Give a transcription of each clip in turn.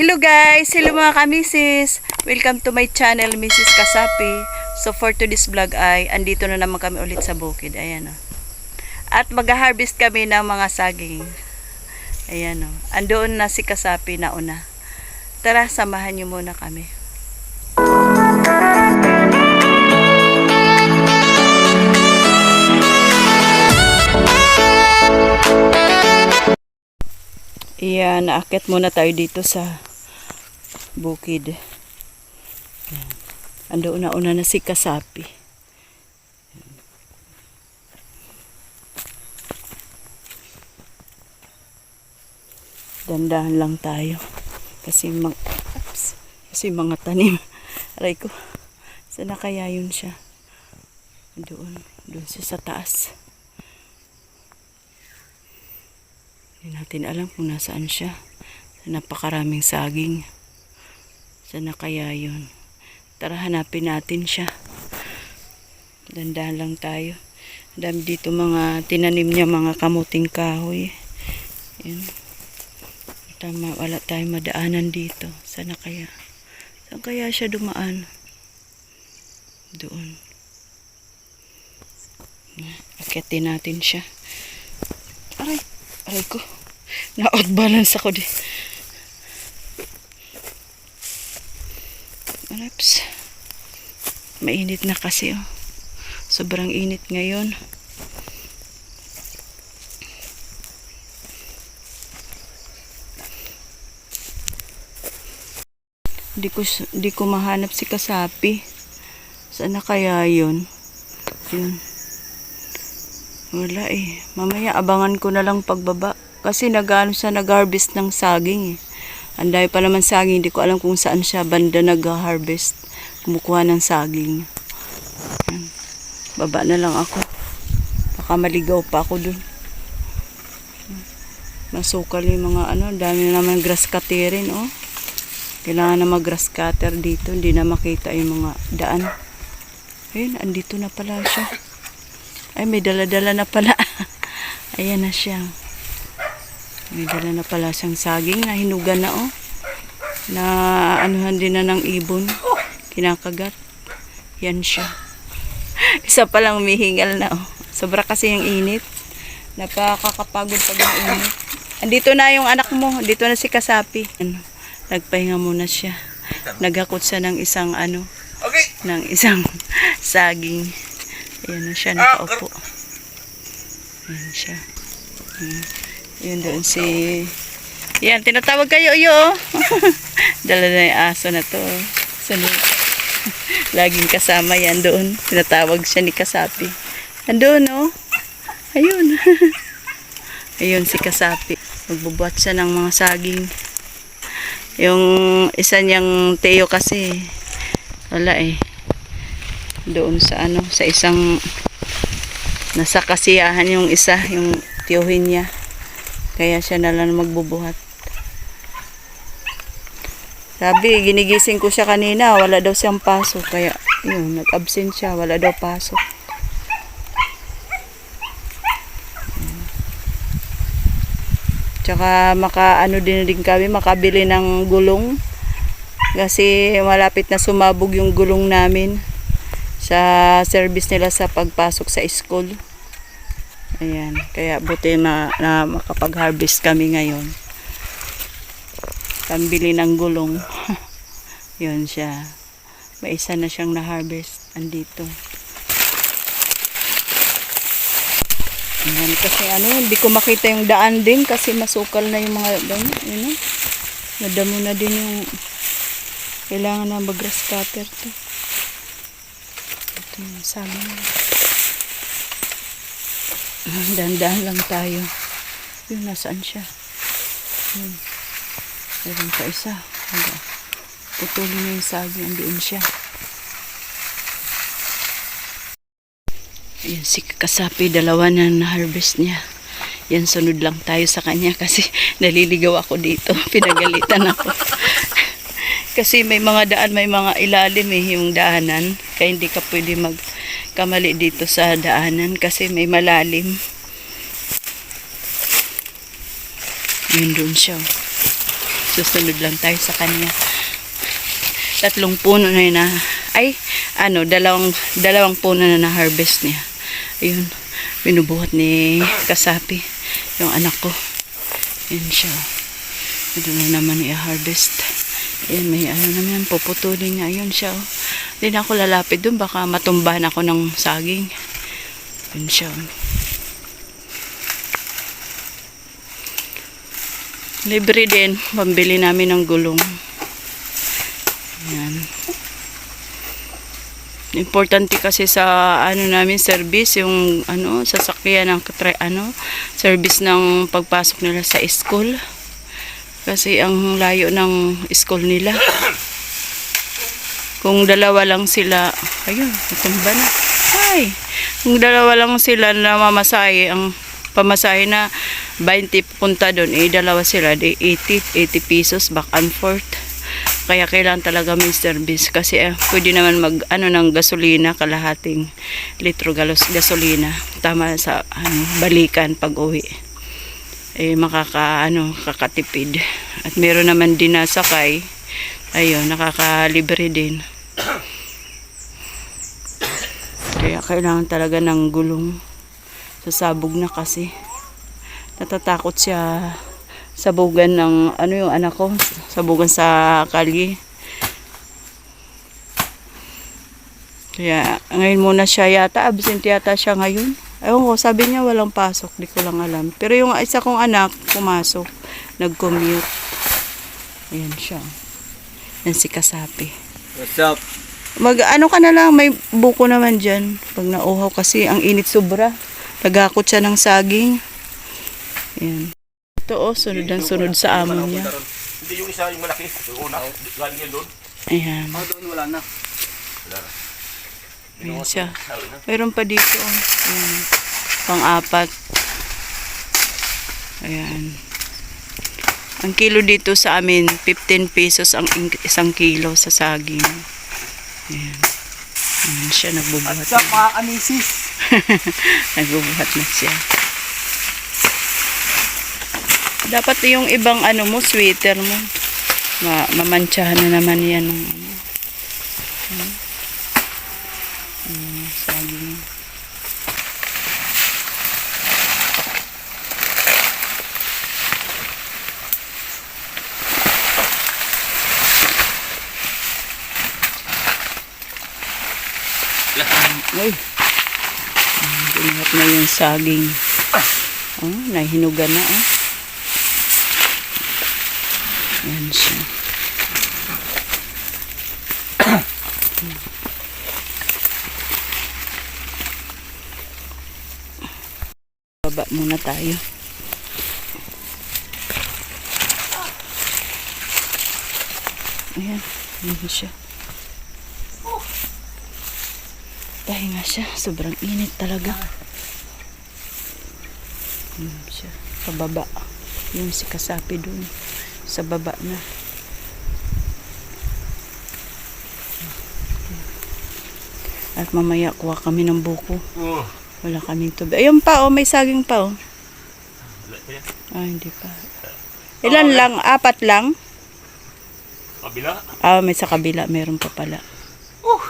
Hello guys! Hello mga kamisis! Welcome to my channel, Mrs. Kasapi. So for today's vlog ay, andito na naman kami ulit sa bukid. Ayan o. At mag-harvest kami ng mga saging. Ayan o. Andoon na si Kasapi na una. Tara, samahan niyo muna kami. Iyan, naakit muna tayo dito sa bukid. Ayan. Ando na una na si Kasapi. Dandahan lang tayo. Kasi mag ups, kasi mga tanim. Aray ko. Sana kaya yun siya? Doon. Doon siya sa taas. Hindi natin alam kung nasaan siya. Napakaraming saging. Sana kaya yun. Tara hanapin natin siya. Dandahan lang tayo. Dami dito mga tinanim niya mga kamuting kahoy. Yan. Tama, wala tayong madaanan dito. Sana kaya? Saan kaya siya dumaan? Doon. Akitin natin siya. Aray, aray ko. Na-out balance ako di. Alaps. Mainit na kasi oh. Sobrang init ngayon. Di ko, di ko mahanap si Kasapi. Saan na kaya yun? Yun. Wala eh. Mamaya abangan ko na lang pagbaba. Kasi nag-ano siya nag-harvest ng saging eh. Ang dami pa naman saging. Hindi ko alam kung saan siya banda nag-harvest. Kumukuha ng saging. Baba na lang ako. Baka maligaw pa ako dun. Masukal yung mga ano. Dami na naman grass cutter rin oh. Kailangan na mag-grass cutter dito. Hindi na makita yung mga daan. Ayun, andito na pala siya. Ay, may dala-dala na pala. Ayan na siya. May dala na pala siyang saging na hinugan na oh. Na anuhan din na ng ibon. Kinakagat. Yan siya. Isa pa lang mihingal na oh. Sobra kasi yung init. Napakakapagod pag yung init. Andito na yung anak mo. Dito na si Kasapi. Ano, nagpahinga muna siya. Nagakot siya ng isang ano, Okay. ng isang saging. Ayan na siya, nakaupo. Ayan siya. Ayan. Yun doon si... Yan, tinatawag kayo, yo. Dala na yung aso na to. Sunod. Laging kasama yan doon. Tinatawag siya ni Kasapi. Andun, no? Ayun. Ayun si Kasapi. Magbubuhat siya ng mga saging. Yung isa niyang Teo kasi, wala eh. Doon sa ano, sa isang nasa kasiyahan yung isa, yung tiyuhin niya. Kaya siya na lang magbubuhat. Sabi, ginigising ko siya kanina, wala daw siyang pasok. Kaya, yun, nag-absent siya, wala daw pasok. Tsaka maka ano din din kami makabili ng gulong kasi malapit na sumabog yung gulong namin sa service nila sa pagpasok sa school. Ayan, kaya buti na, na makapag-harvest kami ngayon. Pambili ng gulong. Yun siya. May isa na siyang na-harvest. Andito. Ayan, kasi ano, hindi ko makita yung daan din kasi masukal na yung mga damo. Yun, know? Nadamo na din yung kailangan na mag-grass to. Ito yung sama. Dahan-dahan lang tayo. Yun, nasaan siya? Yun. Meron pa isa. Wala. Putulin na yung saging. Andiyan siya. Ayan, si Kasapi, dalawa na na-harvest niya. Yan, sunod lang tayo sa kanya kasi naliligaw ako dito. Pinagalitan ako. kasi may mga daan, may mga ilalim eh, yung daanan. Kaya hindi ka pwede magkamali dito sa daanan kasi may malalim. Yun doon siya. susunod lang tayo sa kanya. Tatlong puno na yun na, ay, ano, dalawang, dalawang puno na na-harvest niya. Ayun, binubuhat ni Kasapi, yung anak ko. Yun siya. Ito na naman i-harvest. Ayan, may ano naman, puputulin niya. Ayun siya. oh. Hindi na ako lalapit dun, baka matumbahan ako ng saging. Yun siya. Libre din, pambili namin ng gulong. Yan. Importante kasi sa ano namin service yung ano sasakyan ng tra- ano service ng pagpasok nila sa school. Kasi ang layo ng school nila. Kung dalawa lang sila, ayun, natumba na. Ay, kung dalawa lang sila na mamasahe, ang pamasahe na 20 punta doon, eh dalawa sila, di 80, 80 pesos back and forth. Kaya kailangan talaga may service kasi eh, pwede naman mag ano ng gasolina kalahating litro galos gasolina tama sa ano balikan pag uwi eh makaka ano kakatipid at meron naman din na sakay ayun nakakalibre din. Kaya kailangan talaga ng gulong. Sasabog na kasi. Natatakot siya sabugan ng ano yung anak ko? Sabugan sa kalye. Kaya ngayon muna siya yata. Absent yata siya ngayon. Ewan ko, sabi niya walang pasok, di ko lang alam. Pero yung isa kong anak, pumasok, nag-commute. Ayan siya. Yan si Kasapi. What's up? Mag ano ka na lang, may buko naman dyan. Pag nauhaw kasi, ang init sobra. Nagakot siya ng saging. Ayan. Ito oh, sunod ang sunod sa amo niya. Hindi yung isa yung malaki, yung una, galing yan doon. Ayan. Oh, doon wala na. Ayan siya. Meron pa dito. Oh. Ayan. Pang-apat. Ayan. Ang kilo dito sa amin, 15 pesos ang isang kilo sa saging. Ayan. Ayan siya, nagbubuhat up na. mga kamisis? nagbubuhat na siya. Dapat yung ibang ano mo, sweater mo. Ma mamantsahan na naman yan. ng ano. Hmm. Hmm, saging. Uy. Binuhat na yung saging. Oh, nahinugan na oh. Yan siya. Baba muna tayo. Ayan, yun siya. Pahinga siya. Sobrang init talaga. Yun siya. Pababa. Yung si Kasapi dun. Sa baba na. At mamaya kuha kami ng buko. Oh. Wala kaming tubig. Ayun pa, oh, may saging pa, oh. Ah, hindi pa. Ilan lang? Apat lang? Kabila. Ah, may sa kabila. Meron pa pala. Uh.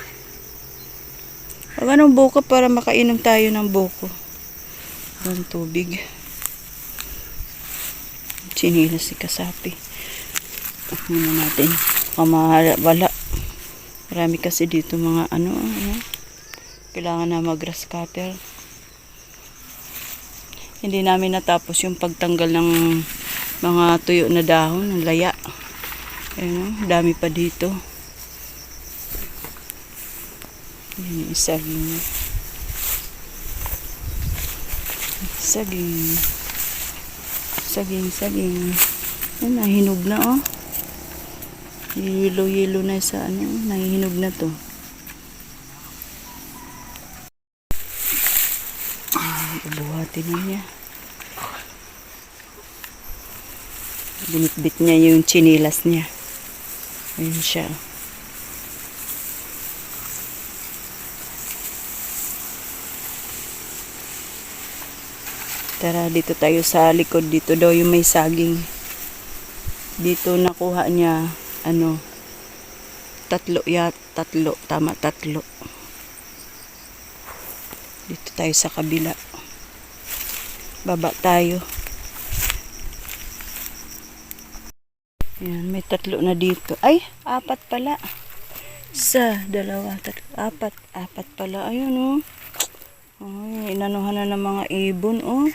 Huwag anong buko para makainom tayo ng buko. Ng tubig. Chinilas si Kasapi. Muna natin. Kamahal, wala. Marami kasi dito mga ano, ano. Kailangan na mag-grass cutter. Hindi namin natapos yung pagtanggal ng mga tuyo na dahon, ng laya. Ayun, oh, dami pa dito. Yan yung saging niya. Saging. Saging, saging. Yan, nahinog na oh. Yelo-yelo na sa ano, nahihinog na to. Ay, Buhatin na niya. Binitbit niya yung chinilas niya. Ayun siya. Tara, dito tayo sa likod. Dito daw yung may saging. Dito nakuha niya, ano, tatlo ya, tatlo, tama, tatlo. Dito tayo sa kabila. Baba tayo. Yan, may tatlo na dito. Ay, apat pala. Isa, dalawa, tatlo, apat. Apat pala. Ayun, oh. Ay, inanuhan na ng mga ibon, oh.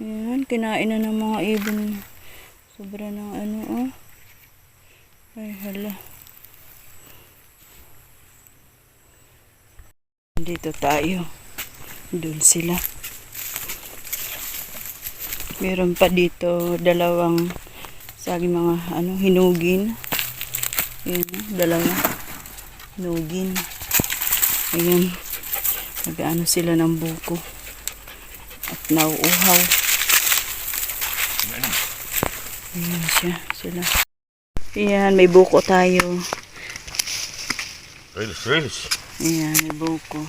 Ayan, kinain na ng mga ibon. Sobra ng ano, oh. Ay, hala. Dito tayo. Doon sila. Meron pa dito dalawang saging mga ano, hinugin. Ayan, dalawa. Hinugin. Ayan. Nag-ano sila ng buko. At nauuhaw. Ayan siya, sila. Ayan, may buko tayo. Reels, reels. Ayan, may buko.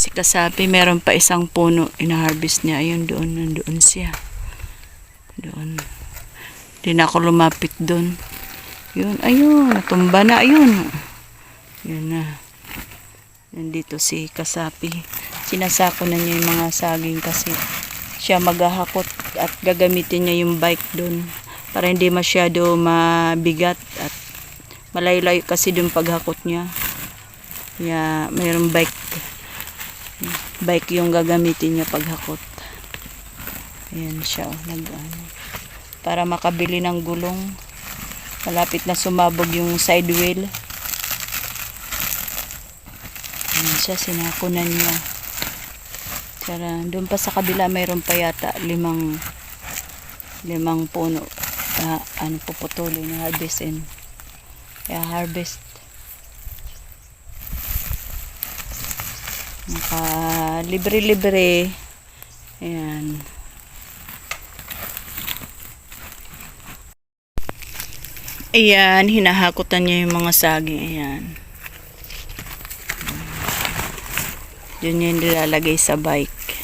Si Kasapi, meron pa isang puno. Ina-harvest niya. Ayun, doon, nandoon siya. Doon. Hindi na ako lumapit doon. Yun, ayun, natumba na, ayun. Yun na. Nandito si Kasapi. Sinasako na niya yung mga saging kasi siya maghahakot at gagamitin niya yung bike doon para hindi masyado mabigat at malayo-layo kasi yung paghakot niya. Kaya mayroong bike bike yung gagamitin niya paghakot. Ayan siya, oh, nag ano, para makabili ng gulong. Malapit na sumabog yung side wheel. Ayan siya, sinako na niya. Tara, doon pa sa kabila mayroon pa yata limang limang puno na ano puputulin na harvestin. Kaya harvest. Naka libre-libre. Ayan. Ayan, hinahakutan niya yung mga saging. Ayan. Yun yung nilalagay sa bike.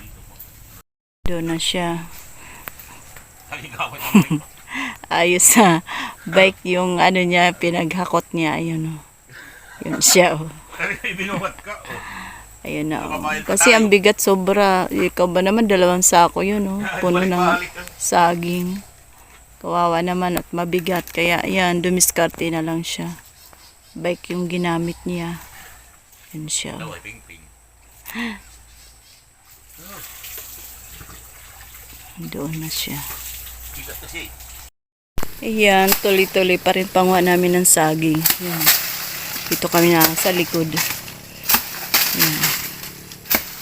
Dito po. Doon na siya. Ayos sa bike yung ano niya, pinaghakot niya. Ayun o. Yun siya o. Ay, binuhat ka. Oh. Ayun na o. Mababayad pa Kasi ang bigat sobra. Ikaw ba naman dalawang sako yun o. Puno ng saging. Kawawa naman at mabigat. Kaya yan, dumiskarte na lang siya. Bike yung ginamit niya. Yun siya. o. Daw, ay, ping-ping. Doon na siya. Kasi. Ayan, tuloy-tuloy pa rin panguha namin ng saging. Ayan. Dito kami na sa likod. Ayan.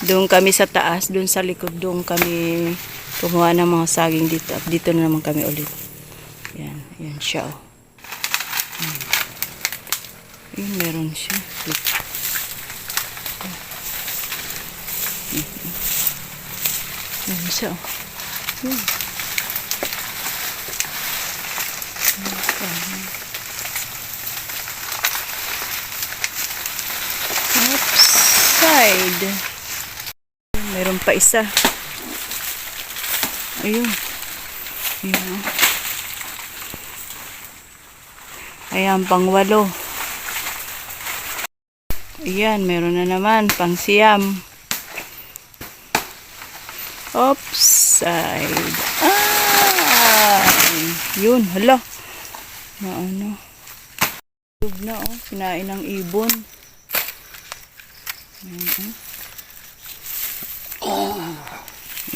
Doon kami sa taas, doon sa likod, doon kami kumuha ng mga saging dito. At dito na naman kami ulit. Ayan, ayan siya. Oh. Ayan. Ayan, meron siya. Dito. Ayan siya. Oh. Ayan. Upside. Pa isa. Ayun. Ayun. Ayan, pang walo. Ayan, meron na naman, pang siyam. Upside. Ah! Yun, hala. Na ano. Tug na oh, kinain ng ibon. Ayan, oh.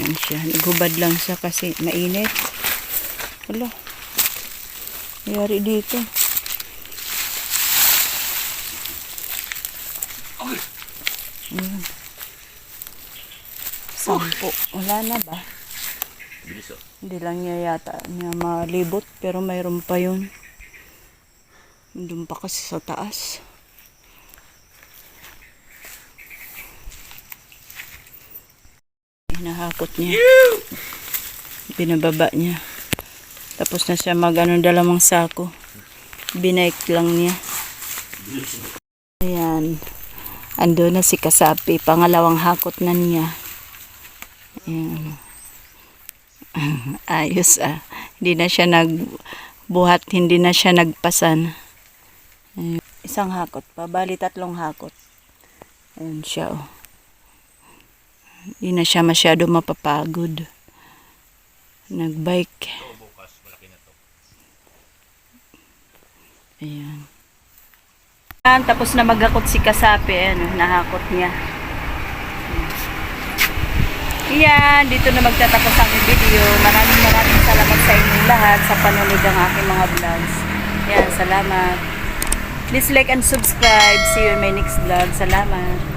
Yan siya. Naghubad lang siya kasi mainit. Wala. Nangyari dito. Ayan. Sampo. Wala na ba? Oh. Hindi lang niya yata niya malibot pero mayroon pa yun. Doon pa kasi sa taas. Hinahakot niya. Binababa niya. Tapos na siya mag ano, dalawang sako. Binike lang niya. Ayan. Ando na si Kasapi. Pangalawang hakot na niya. Ayan. Ayos ah. Hindi na siya nagbuhat. Hindi na siya nagpasan. Ayan. Isang hakot pa. Bali tatlong hakot. Ayan siya oh. Hindi na siya masyado mapapagod. Nagbike. Ayan. Ayan, tapos na maghakot si Kasapi, ano, nahakot niya. Ayan, dito na magtatapos ang video. Maraming maraming salamat sa inyong lahat sa panonood ng aking mga vlogs. Ayan, salamat. Please like and subscribe. See you in my next vlog. Salamat.